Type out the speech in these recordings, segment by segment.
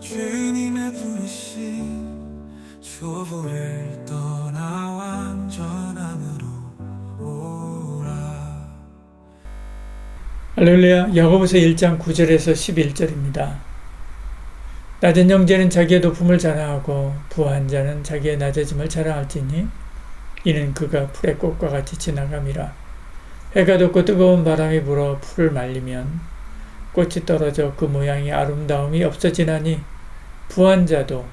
주님의 부르심. 초보를 떠나 완전함으로 오라. 할렐루야. 야고보서 1장 9절에서 11절입니다. 낮은 형제는 자기의 높음을 자랑하고 부한 자는 자기의 낮아짐을 자랑할지니 이는 그가 풀의 꽃과 같이 지나감이라. 해가 돋고 뜨거운 바람이 불어 풀을 말리면 꽃이 떨어져 그 모양이 아름다움이 없어지나니 부한 자도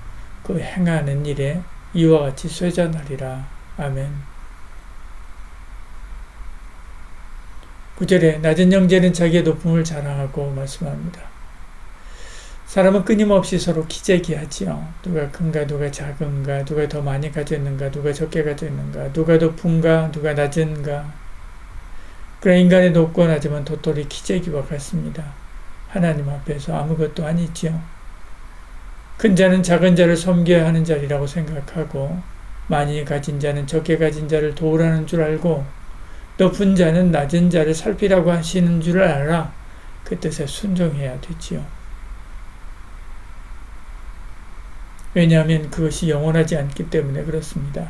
그 행하는 일에 이와 같이 쇠잔하리라 아멘 9절에 낮은 형제는 자기의 높음을 자랑하고 말씀합니다. 사람은 끊임없이 서로 기재기하지요. 누가 큰가, 누가 작은가, 누가 더 많이 가졌는가, 누가 적게 가졌는가, 누가 높은가, 누가 낮은가. 그러나 인간의 높고 낮음은 도토리 기재기와 같습니다. 하나님 앞에서 아무것도 아니지요. 큰 자는 작은 자를 섬겨야 하는 자리라고 생각하고 많이 가진 자는 적게 가진 자를 도우라는 줄 알고 높은 자는 낮은 자를 살피라고 하시는 줄 알아 그 뜻에 순종해야 되지요. 왜냐하면 그것이 영원하지 않기 때문에 그렇습니다.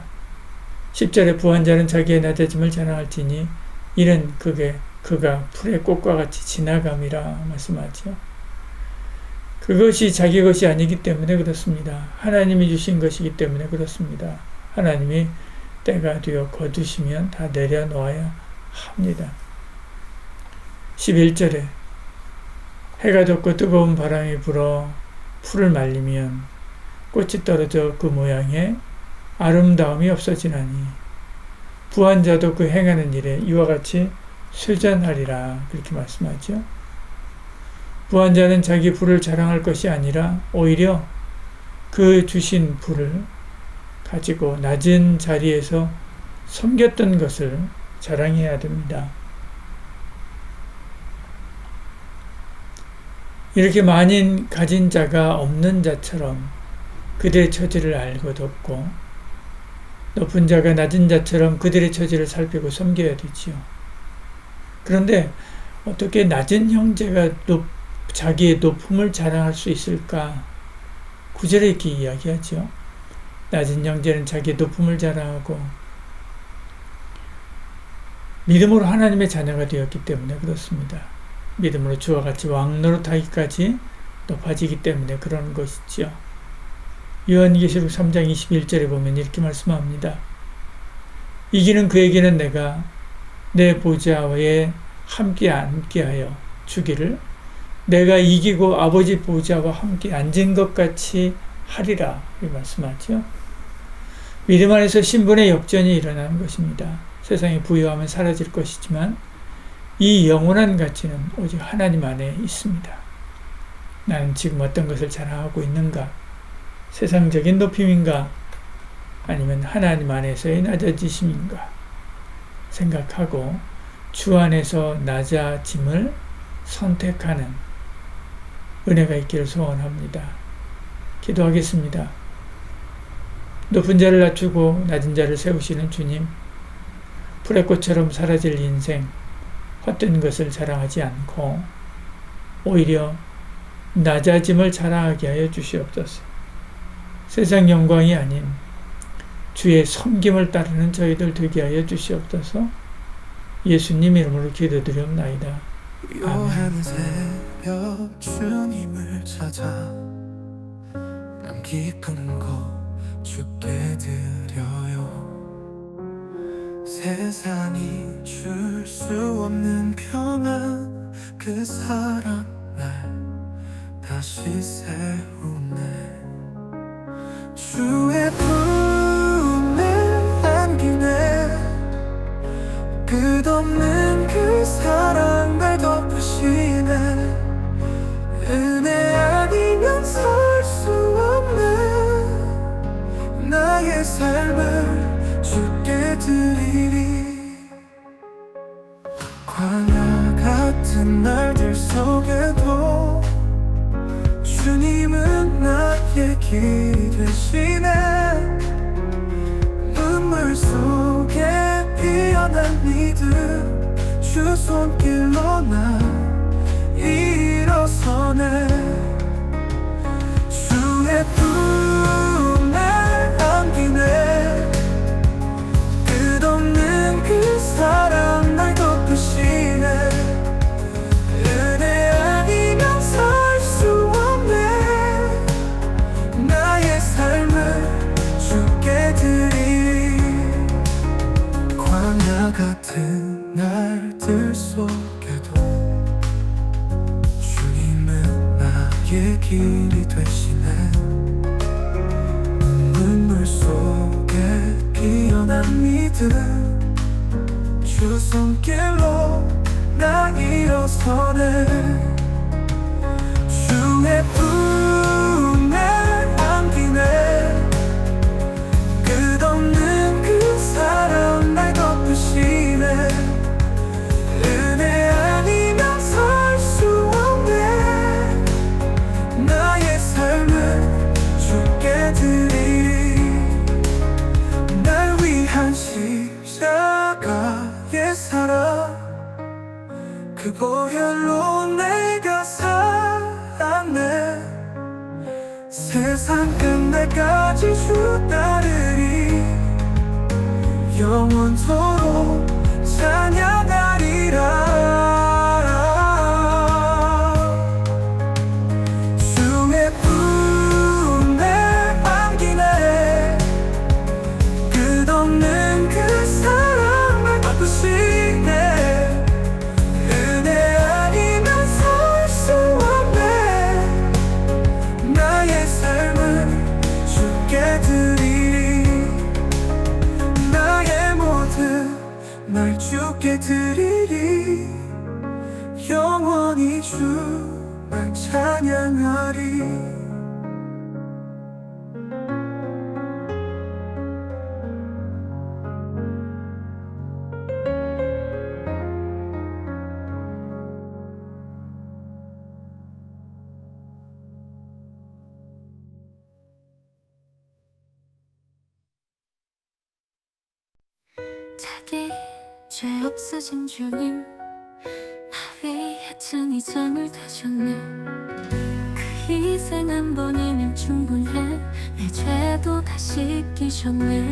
10절에 부한 자는 자기의 낮아짐을 자랑할지니 이는 그게 그가 풀의 꽃과 같이 지나감이라 말씀하지요. 그것이 자기 것이 아니기 때문에 그렇습니다. 하나님이 주신 것이기 때문에 그렇습니다. 하나님이 때가 되어 거두시면 다 내려놓아야 합니다. 11절에 해가 돋고 뜨거운 바람이 불어 풀을 말리면 꽃이 떨어져 그 모양에 아름다움이 없어지나니 부한 자도 그 행하는 일에 이와 같이 쇠잔하리라 그렇게 말씀하죠. 부한 자는 자기 부를 자랑할 것이 아니라 오히려 그 주신 부를 가지고 낮은 자리에서 섬겼던 것을 자랑해야 됩니다. 이렇게 많이 가진 자가 없는 자처럼 그들의 처지를 알고 돕고 높은 자가 낮은 자처럼 그들의 처지를 살피고 섬겨야 되지요. 그런데 어떻게 낮은 형제가 높, 자기의 높음을 자랑할 수 있을까? 구절에 이렇게 이야기하죠. 낮은 형제는 자기의 높음을 자랑하고 믿음으로 하나님의 자녀가 되었기 때문에 그렇습니다. 믿음으로 주와 같이 왕노릇하기까지 높아지기 때문에 그런 것이지요. 요한계시록 3장 21절에 보면 이렇게 말씀합니다. 이기는 그에게는 내가 내 보좌에 함께 앉게하여 주기를 내가 이기고 아버지 보좌와 함께 앉은 것 같이 하리라 이 말씀하죠. 믿음 안에서 신분의 역전이 일어나는 것입니다. 세상이 부여하면 사라질 것이지만 이 영원한 가치는 오직 하나님 안에 있습니다. 나는 지금 어떤 것을 자랑하고 있는가? 세상적인 높임인가? 아니면 하나님 안에서의 낮아지심인가? 생각하고 주 안에서 낮아짐을 선택하는 은혜가 있기를 소원합니다. 기도하겠습니다. 높은 자를 낮추고 낮은 자를 세우시는 주님, 풀의 꽃처럼 사라질 인생, 헛된 것을 자랑하지 않고 오히려 낮아짐을 자랑하게 하여 주시옵소서. 세상 영광이 아닌 주의 섬김을 따르는 저희들 되게 하여 주시옵소서. 예수님 이름으로 기도드리옵나이다. 요한 새벽 주님을 찾아 남 깊은 곳 죽게 드려요 세상이 줄 수 없는 평안 그 사랑 날 다시 세우네 주의 품에 안기네 끝없는 그 사랑 날 덮으시네. 은혜 아니면 살 수 없는 나의 삶을 주께 드리리 얘기 대신에 눈물 속에 피어난 믿음 주 손길로 나 일어서네. 주의 나의 길이 되시네. 눈물 속에 피어난 믿음. 주 손길로 나 일어서네 그 보혈로 내가 살았네. 세상 끝날까지 주 따르리 영원토록 찬양하 날 주께 드리리. 영원히 주만 찬양하리 죄 없으신 주님 나 위해 이 잠을 다셨네. 그 희생 한 번이면 충분해. 내 죄도 다 씻기셨네.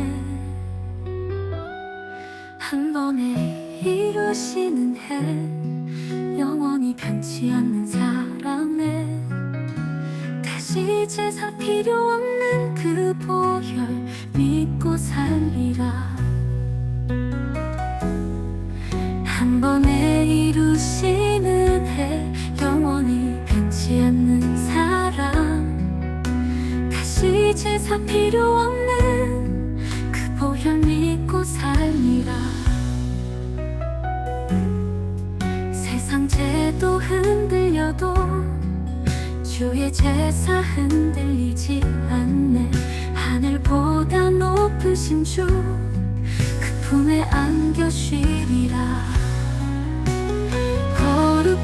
한 번에 이루시는 해. 영원히 변치 않는 사랑에. 다시 제사 필요 없는 그 보혈 믿고 살리라 한 번에 이루시는 해 영원히 변치 않는 사랑. 다시 제사 필요 없는 그 보혈 믿고 살리라. 세상 제도 흔들려도 주의 제사 흔들리지 않네. 하늘보다 높으신 주그 품에 안겨 쉬리라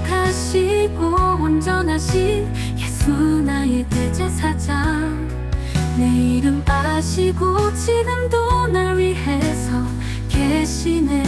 거룩하시고 온전하신 예수 나의 대제사장. 내 이름 아시고 지금도 날 위해서 계시네